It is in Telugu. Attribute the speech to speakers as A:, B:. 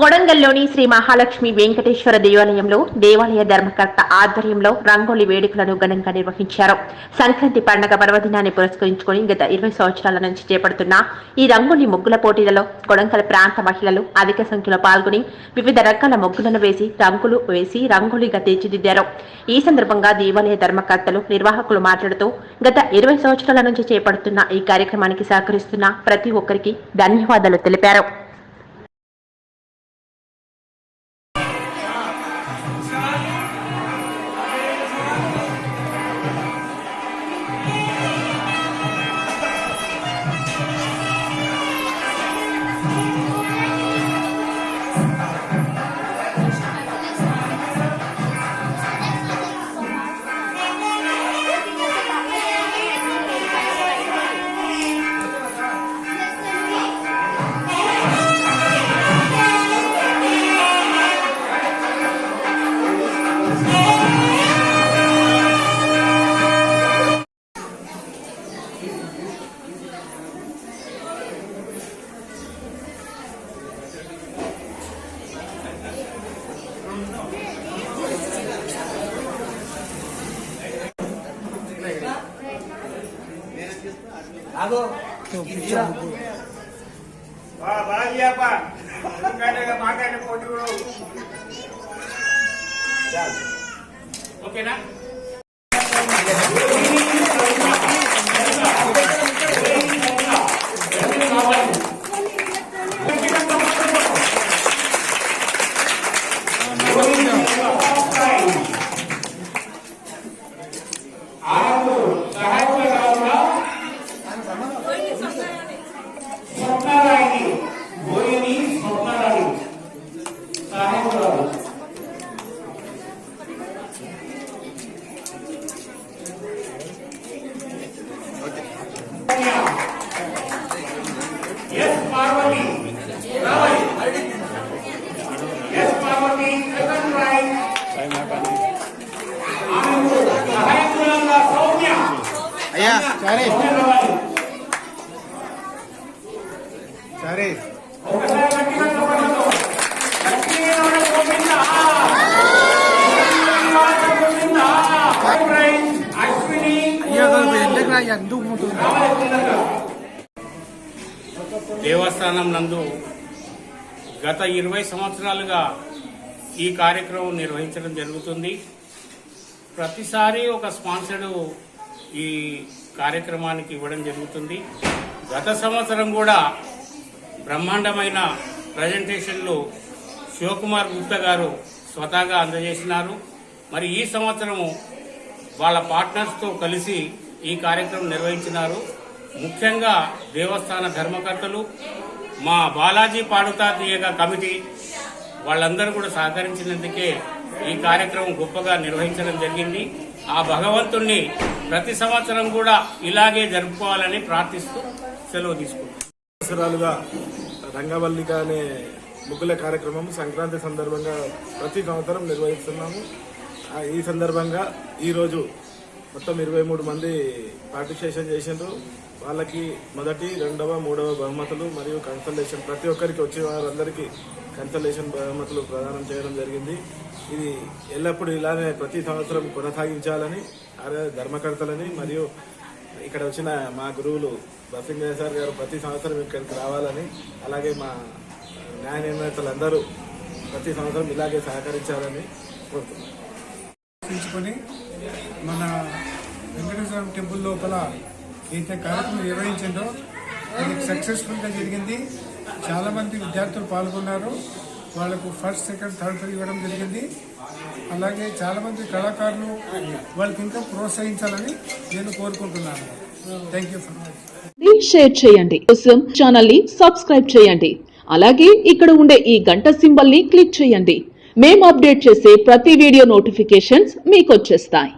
A: కొడంగల్లోని శ్రీ మహాలక్ష్మి వెంకటేశ్వర దేవాలయంలో దేవాలయ ధర్మకర్త ఆధ్వర్యంలో రంగోలి వేడుకలను ఘనంగా నిర్వహించారు. సంక్రాంతి పండగ పర్వదినాన్ని పురస్కరించుకొని గత ఇరవై సంవత్సరాల నుంచి చేపడుతున్న ఈ రంగోలి ముగ్గుల పోటీలలో కొడంగల్ ప్రాంత మహిళలు అధిక సంఖ్యలో పాల్గొని వివిధ రకాల ముగ్గులను వేసి రంగులు వేసి రంగోలిగా తీర్చిదిద్దారు. ఈ సందర్భంగా దేవాలయ ధర్మకర్తలు నిర్వాహకులు మాట్లాడుతూ గత ఇరవై సంవత్సరాల నుంచి చేపడుతున్న ఈ కార్యక్రమానికి సహకరిస్తున్న ప్రతి ఒక్కరికి ధన్యవాదాలు తెలిపారు.
B: આગો તો પૂછો વાહ વાહ ఓకేనా అశ్విని
C: ఎందుకు ముట్టుంది
D: దేవస్థానం నందు గత ఇరవై సంవత్సరాలుగా ఈ కార్యక్రమం నిర్వహించడం జరుగుతుంది. ప్రతిసారి ఒక స్పాన్సర్డు ఈ కార్యక్రమానికి ఇవ్వడం జరుగుతుంది. గత సంవత్సరం కూడా బ్రహ్మాండమైన ప్రజెంటేషన్లు శివకుమార్ గుప్తా గారు స్వతహాగా అందజేసినారు. మరి ఈ సంవత్సరము వాళ్ళ పార్ట్నర్స్తో కలిసి ఈ కార్యక్రమం నిర్వహించినారు. ముఖ్యంగా దేవస్థాన ధర్మకర్తలు మా బాలాజీ పాడుతా తీయగా కమిటీ వాళ్ళందరూ కూడా సహకరించినందుకే ఈ కార్యక్రమం గొప్పగా నిర్వహించడం జరిగింది. ఆ భగవంతుణ్ణి ప్రతి సంవత్సరం కూడా ఇలాగే జరుపుకోవాలని ప్రార్థిస్తూ సెలవు తీసుకుంటాం
E: సంవత్సరాలుగా రంగవల్లిక అనే ముగ్గుల కార్యక్రమం సంక్రాంతి సందర్భంగా ప్రతి సంవత్సరం నిర్వహిస్తున్నాము. ఈ సందర్భంగా ఈరోజు మొత్తం ఇరవై మూడు మంది పార్టిసిపేషన్ చేసిండ్రు. వాళ్ళకి మొదటి రెండవ మూడవ బహుమతులు మరియు కన్సల్టేషన్ ప్రతి ఒక్కరికి వచ్చే వారందరికీ కన్సల్టేషన్ బహుమతులు ప్రదానం చేయడం జరిగింది. ఇది ఎల్లప్పుడూ ఇలానే ప్రతి సంవత్సరం కొనసాగించాలని ఆర్య ధర్మకర్తలని మరియు ఇక్కడ వచ్చిన మా గురువులు బసింగయ్య సార్ గారు ప్రతి సంవత్సరం ఇక్కడికి రావాలని అలాగే మా న్యాయ నిర్ణేతలందరూ ప్రతి సంవత్సరం ఇలాగే సహకరించాలని కోరుతున్నాను
F: మన వెంకటేశ్వర టెంపుల్ లోపల ఏదైతే కార్యక్రమం నిర్వహించిందో అది సక్సెస్ఫుల్గా జరిగింది. చాలామంది విద్యార్థులు పాల్గొన్నారు. వాళ్ళకు ఫస్ట్ సెకండ్ థర్డ్ ప్రైజ్ ఇవ్వడం జరిగింది. అలాగే చాలామంది కళాకారులు వాళ్ళకి ఇంకా ప్రోత్సహించాలని నేను కోరుకుంటున్నాను. Thank you for much
G: share చేయండి. కోసం ఛానల్ని సబ్స్క్రైబ్ చేయండి. అలాగే ఇక్కడ ఉండే ఈ గంట సింబల్ని క్లిక్ చేయండి. మేము అప్డేట్ చేసే ప్రతి వీడియో నోటిఫికేషన్స్ మీకు వచ్చేస్తాయి.